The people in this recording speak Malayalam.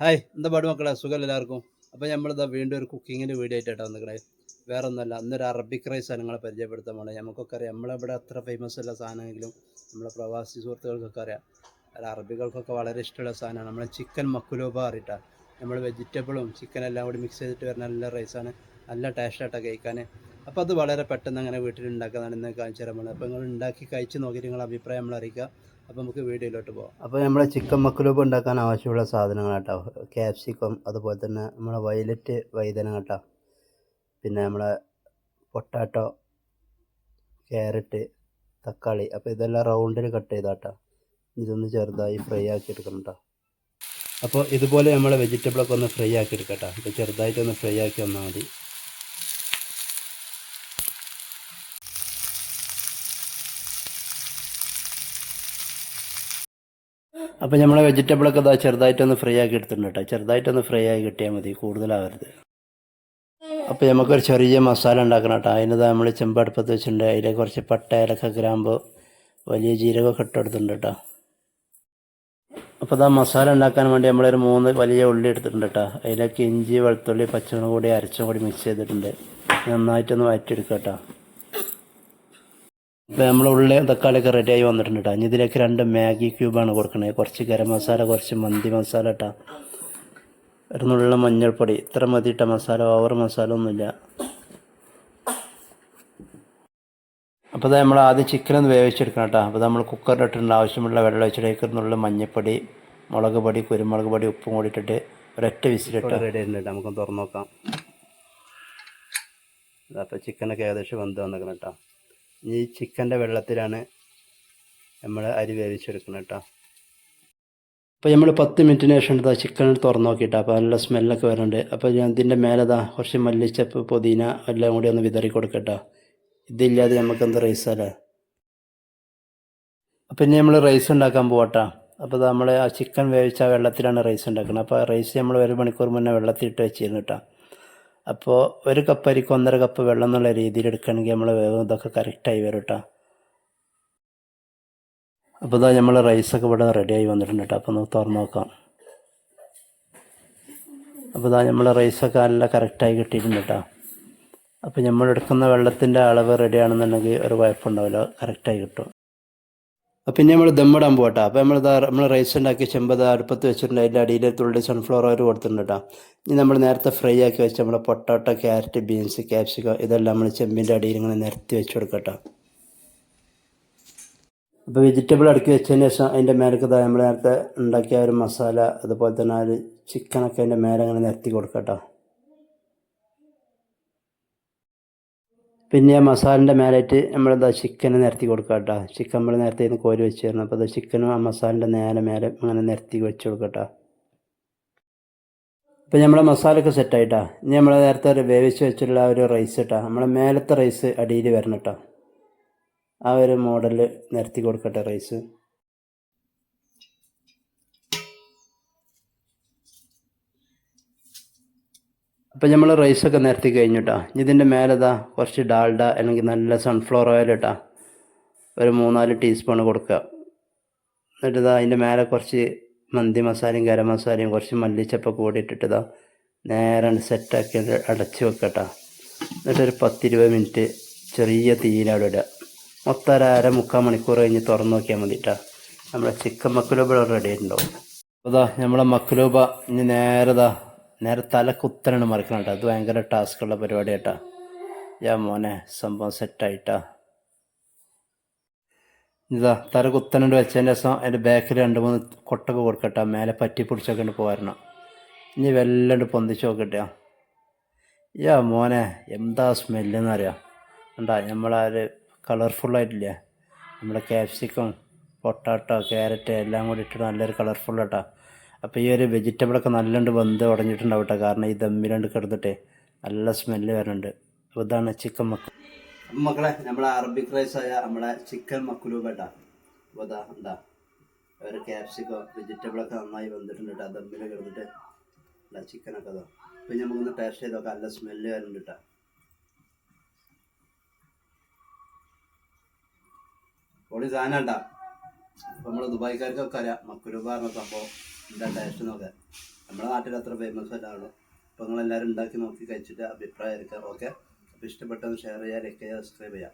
ഹായ് എന്താ പാട് മക്കളെ? സുഖം എല്ലാവർക്കും. അപ്പോൾ നമ്മളിതാ വീണ്ടും ഒരു കുക്കിങ്ങിന്റെ വീഡിയോ ആയിട്ടാണ് വന്നിക്കണേ വേറെ ഒന്നല്ല അന്നൊരു അറബിക് റൈസ് സാധനങ്ങളെ പരിചയപ്പെടുത്താൻ പോണേ. നമുക്കൊക്കെ അറിയാം നമ്മളിവിടെ അത്ര ഫേമസ് അല്ല സാധനമെങ്കിലും നമ്മളെ പ്രവാസി സുഹൃത്തുക്കൾക്കൊക്കെ അറിയാം. അല്ല അറബികൾക്കൊക്കെ വളരെ ഇഷ്ടമുള്ള സാധനമാണ്. നമ്മളെ ചിക്കൻ മക്കുലോബ അറിയിട്ടാണ് നമ്മൾ വെജിറ്റബിളും ചിക്കൻ എല്ലാം കൂടി മിക്സ് ചെയ്തിട്ട് വരുന്ന നല്ല റൈസാണ് നല്ല ടേസ്റ്റായിട്ടാണ് കഴിക്കാൻ അപ്പോൾ അത് വളരെ പെട്ടെന്ന് അങ്ങനെ വീട്ടിൽ ഉണ്ടാക്കുന്നതാണ് ഇന്ന് കാണിച്ചു തരാൻ അപ്പോൾ നിങ്ങൾ ഉണ്ടാക്കി കഴിച്ച് നോക്കിയിട്ട് നിങ്ങളുടെ അഭിപ്രായം നമ്മൾ അറിയിക്കുക അപ്പോൾ നമുക്ക് വീഡിയോയിലോട്ട് പോകാം അപ്പോൾ നമ്മൾ ചിക്കൻ മക്കുലൂബ് ഉണ്ടാക്കാൻ ആവശ്യമുള്ള സാധനങ്ങൾ കേട്ടോ ക്യാപ്സിക്കം അതുപോലെ തന്നെ നമ്മളെ വയലറ്റ് വൈദനം കേട്ടോ പിന്നെ നമ്മളെ പൊട്ടാറ്റോ ക്യാരറ്റ് തക്കാളി. അപ്പോൾ ഇതെല്ലാം റൗണ്ടിൽ കട്ട് ചെയ്താ ചെയ്താട്ടോ. ഇതൊന്ന് ചെറുതായി ഫ്രൈ ആക്കി എടുക്കണം കേട്ടോ അപ്പോൾ ഇതുപോലെ നമ്മൾ വെജിറ്റബിളൊക്കെ ഒന്ന് ഫ്രൈ ആക്കി എടുക്കട്ടോ. അപ്പോൾ ചെറുതായിട്ടൊന്ന് ഫ്രൈ ആക്കി വന്നാൽ മതി. അപ്പോൾ നമ്മളെ വെജിറ്റബിളൊക്കെ ഇതാ ചെറുതായിട്ടൊന്ന് ഫ്രൈ ആക്കി എടുത്തിട്ടുണ്ട് കേട്ടോ ചെറുതായിട്ടൊന്ന് ഫ്രൈ ആയി കിട്ടിയാൽ മതി കൂടുതലാവരുത്. അപ്പോൾ നമുക്കൊരു ചെറിയ മസാല ഉണ്ടാക്കണം കേട്ടോ അതിനതാ നമ്മൾ ചെമ്പടുപ്പത്ത് വെച്ചിട്ടുണ്ട്. അതിലെ കുറച്ച് പട്ട ഏലക്ക ഗ്രാമ്പ് വലിയ ജീരകമൊക്കെ ഇട്ടെടുത്തിട്ടുണ്ട് കേട്ടോ അപ്പോൾ ഇതാ മസാല ഉണ്ടാക്കാൻ വേണ്ടി നമ്മളൊരു മൂന്ന് വലിയ ഉള്ളി എടുത്തിട്ടുണ്ട് കേട്ടോ അതിലേക്ക് ഇഞ്ചി വെളുത്തുള്ളി പച്ചമുളക് കൂടി അരച്ചും കൂടി മിക്സ് ചെയ്തിട്ടുണ്ട്. നന്നായിട്ടൊന്ന് വഴറ്റിയെടുക്കാം കേട്ടോ ഉള്ളി തക്കാളിയൊക്കെ റെഡിയായി വന്നിട്ടുണ്ട് കേട്ടോ ഇനി ഇതിലേക്ക് രണ്ട് മാഗി ക്യൂബാണ് കൊടുക്കണത് കുറച്ച് ഗരം മസാല കുറച്ച് മന്തി മസാല ഇട്ടാ ഒരു നുള്ള മഞ്ഞൾപ്പൊടി. ഇത്ര മതി ഇട്ട മസാല. ഓവർ മസാല ഒന്നുമില്ല. അപ്പോൾ അത് നമ്മൾ ആദ്യം ചിക്കൻ ഒന്ന് വേവിച്ചെടുക്കണം കേട്ടോ അപ്പോൾ നമ്മൾ കുക്കറിൽ ഇട്ടിട്ടുണ്ട് ആവശ്യമുള്ള വെള്ളം ഒരു നുള്ള മഞ്ഞൾപ്പൊടി മുളക് പൊടി കുരുമുളക് പൊടി ഉപ്പും കൂടി ഇട്ടിട്ട് ഒരൊറ്റ വിസിലിട്ട് റെഡി ആയിട്ടുണ്ട് നമുക്ക് തുറന്നു നോക്കാം. അപ്പോൾ ചിക്കനൊക്കെ ഏകദേശം വെന്ത് വന്നേക്കണം കേട്ടോ ഈ ചിക്കന്റെ വെള്ളത്തിലാണ് നമ്മൾ അരി വേവിച്ചെടുക്കുന്നത് കേട്ടോ. അപ്പോൾ നമ്മൾ പത്ത് മിനിറ്റിന് ശേഷം എടുത്താൽ ചിക്കൻ തുറന്ന് നോക്കിയിട്ട് അപ്പോൾ നല്ല സ്മെല്ലൊക്കെ വരുന്നുണ്ട്. അപ്പോൾ ഞാൻ ഇതിന്റെ മേലെതാ കുറച്ച് മല്ലിച്ചപ്പ് പുതിന എല്ലാം കൂടി ഒന്ന് വിതറി കൊടുക്കട്ടോ. ഇതില്ലാതെ നമുക്ക് എന്ത് റൈസല്ലേ അപ്പം ഇനി നമ്മൾ റൈസ് ഉണ്ടാക്കാൻ പോകട്ടാ അപ്പോൾ നമ്മൾ ആ ചിക്കൻ വേവിച്ച വെള്ളത്തിലാണ് റൈസ് ഉണ്ടാക്കുന്നത് അപ്പോൾ റൈസ് നമ്മൾ ഒരു മണിക്കൂർ മുന്നേ വെള്ളത്തിലിട്ട് വെച്ചിരുന്നു കേട്ടോ. അപ്പോൾ ഒരു കപ്പ് അരിക്ക് ഒന്നര കപ്പ് വെള്ളം എന്നുള്ള രീതിയിൽ എടുക്കുകയാണെങ്കിൽ നമ്മൾ വേഗം ഇതൊക്കെ കറക്റ്റായി വരും കേട്ടോ അപ്പോൾ ഇതാ നമ്മൾ റൈസൊക്കെ ഇവിടെ റെഡിയായി വന്നിട്ടുണ്ട് കേട്ടോ അപ്പോൾ നമുക്ക് തുറന്ന് നോക്കാം. അപ്പോൾ ഇതാ നമ്മൾ റൈസൊക്കെ നല്ല കറക്റ്റായി കിട്ടിയിട്ടുണ്ട് കേട്ടോ അപ്പോൾ നമ്മൾ എടുക്കുന്ന വെള്ളത്തിന്റെ അളവ് റെഡി ആണെന്നുണ്ടെങ്കിൽ ഒരു കുഴപ്പമുണ്ടാവില്ല. കറക്റ്റായി കിട്ടും. പിന്നെ നമ്മൾ ദമ്മിടാൻ പോകട്ടെ അപ്പോൾ നമ്മൾ നമ്മൾ റൈസ് ഉണ്ടാക്കി ചെമ്പത് അടുപ്പത്ത് വെച്ചിട്ടുണ്ട്. അതിന്റെ അടിയിൽ തുള്ളി സൺഫ്ലവർ ഓയിൽ കൊടുത്തിട്ടുണ്ട് കേട്ടോ ഇനി നമ്മൾ നേരത്തെ ഫ്രൈ ആക്കി വെച്ച നമ്മുടെ പൊട്ടോട്ട ക്യാരറ്റ് ബീൻസ് ക്യാപ്സിക്കം ഇതെല്ലാം നമ്മൾ ചെമ്പിന്റെ അടിയിൽ ഇങ്ങനെ നിരത്തി വെച്ച് കൊടുക്കട്ടോ അപ്പോൾ വെജിറ്റബിൾ അടുക്കി വെച്ചതിന് ശേഷം അതിന്റെ മേലേക്ക് നമ്മൾ നേരത്തെ ഉണ്ടാക്കിയ ഒരു മസാല അതുപോലെ തന്നെ ആ ഒരു ചിക്കനൊക്കെ അതിന്റെ മേലെ ഇങ്ങനെ നിരത്തി കൊടുക്കട്ടോ പിന്നെ ആ മസാലിന്റെ മേലായിട്ട് നമ്മളെന്താ ചിക്കനെ നിരത്തി കൊടുക്കുക കേട്ടോ. ചിക്കൻ നമ്മൾ നേരത്തെ ഇന്ന് കോരി വെച്ചിരുന്നു. അപ്പോൾ അത് ചിക്കനും ആ മസാലിന്റെ നേരെ മേലെ അങ്ങനെ നിരത്തി വെച്ച് കൊടുക്കട്ടോ അപ്പോൾ നമ്മളെ മസാലയൊക്കെ സെറ്റായിട്ടാ ഇനി നമ്മൾ നേരത്തെ ഒരു വേവിച്ച് വെച്ചിട്ടുള്ള ആ ഒരു റൈസ് ഇട്ടാ നമ്മളെ മേലത്തെ റൈസ് അടിയിൽ വരണം കേട്ടോ ആ ഒരു മോഡലിൽ നിരത്തി കൊടുക്കട്ടെ റൈസ് അപ്പോൾ നമ്മൾ റൈസൊക്കെ നിരത്തി കഴിഞ്ഞു കേട്ടോ ഇതിന്റെ മേലെതാ കുറച്ച് ഡാൽഡ അല്ലെങ്കിൽ നല്ല സൺഫ്ലവർ ഓയിൽ ഇട്ടാ ഒരു മൂന്നാൽ ടീസ്പൂൺ കൊടുക്കുക. എന്നിട്ട് ഇതാ അതിന്റെ മേലെ കുറച്ച് മന്തി മസാലയും ഗരം മസാലയും കുറച്ച് മല്ലിച്ചപ്പൊക്കെ കൂടി ഇട്ടിട്ട് ഇതാ നേരെ സെറ്റാക്കി അടച്ച് വെക്കട്ടാ. എന്നിട്ടൊരു പത്തിരുപത് മിനിറ്റ് ചെറിയ തീയിലവിടെ ഇടുക. മൊത്തം ഒരു അര മുക്കാൽ മണിക്കൂർ കഴിഞ്ഞ് തുറന്ന് നോക്കിയാൽ മതിട്ടാ. നമ്മുടെ ചിക്കൻ മക്കുലൂബ റെഡി ആയിട്ടുണ്ടാവും. അതാ നമ്മളെ മക്കുലൂബ ഇനി നേരെ ഇതാ നേരെ തല കുത്തനാണ് മറിക്കണം കേട്ടോ. അത് ഭയങ്കര ടാസ്ക്കുള്ള പരിപാടി കേട്ടോ യാ മോനെ സംഭവം സെറ്റായിട്ടാ. ഇതാ തല കുത്തനുണ്ട് വെച്ചതിന്റെ ശേഷം അതിന്റെ ബാക്കിൽ രണ്ട് മൂന്ന് കൊട്ടൊക്കെ കൊടുക്കട്ടെ. മേലെ പറ്റി പിടിച്ചൊക്കെ ഉണ്ട് പോരണം. ഇനി വെല്ലാണ്ട് പൊന്തിച്ച് നോക്കട്ടെ. യാ മോനെ എന്താ സ്മെല്ലെന്ന് അറിയാം? ഉണ്ടാ നമ്മളാ ഒരു കളർഫുള്ളായിട്ടില്ലേ നമ്മുടെ ക്യാപ്സിക്കം പൊട്ടാട്ടോ ക്യാരറ്റ് എല്ലാം കൂടി ഇട്ടിട്ട് നല്ലൊരു കളർഫുൾ കേട്ടോ അപ്പോൾ ഈ ഒരു വെജിറ്റബിളൊക്കെ നല്ലോണ്ട് വെന്ത് ഉടഞ്ഞിട്ടുണ്ടാവും കാരണം ഈ ദമ്മിലുണ്ട് കിടന്നിട്ട് നല്ല സ്മെല്ല് വരുന്നുണ്ട് അപ്പോൾ ഇതാണ് ചിക്കൻ മക്ക മക്കളെ നമ്മളെ അറബിക് റൈസ് ആയ നമ്മളെ ചിക്കൻ മക്കുലു കേട്ടാ അപ്പോൾ ഇതാ എന്താ ഒരു ക്യാപ്സിക്കോ വെജിറ്റബിളൊക്കെ നന്നായി വന്നിട്ടുണ്ട് കേട്ടോ ദമ്മിൽ കിടന്നിട്ട് അല്ല ചിക്കനൊക്കെ അതോ പിന്നെ നമുക്കൊന്ന് ടേസ്റ്റ് ചെയ്ത് നോക്കാം. നല്ല സ്മെല്ല് വരുന്നുണ്ട് കേട്ടോ പൊളി സാധനം ഉണ്ടാ നമ്മൾ ദുബായിക്കാർക്കൊക്കെ അറിയാം മക്കുരൂബ പറഞ്ഞ സംഭവം. എന്താ ടേസ്റ്റ് നോക്കാം. നമ്മുടെ നാട്ടിൽ അത്ര ഫേമസ് അല്ലാണോ? അപ്പോൾ നിങ്ങളെല്ലാവരും ഉണ്ടാക്കി നോക്കി കഴിച്ചിട്ട് അഭിപ്രായം എടുക്കാം ഓക്കെ അപ്പോൾ ഇഷ്ടപ്പെട്ടത് ഷെയർ ചെയ്യുക ലൈക്ക് ചെയ്യുക സബ്സ്ക്രൈബ് ചെയ്യുക